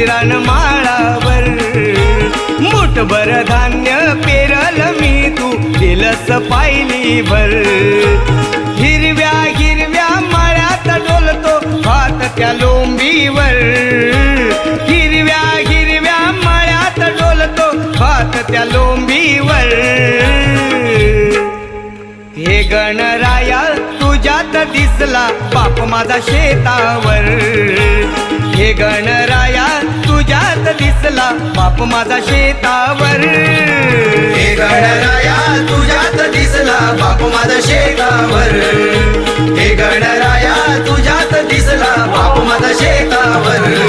किरण माळावर. मुठभर धान्य पेरल मी तू केलस पायली भर हिरव्या हिरव्या माळ्यात डोलतो भात त्या लोंबीवर. हिरव्या हिरव्या माळ्यात डोलतो भात त्या लोंबीवर. हे गणराया तुझ्यात दिसला बाप माझा शेतावर. हे गण दिसला बाप माझा शेतावर. हे गणराया तुझ्यात दिसला. बाप माझा शेतावर. हे गणराया तुझ्यात दिसला. बाप माझा शेतावर.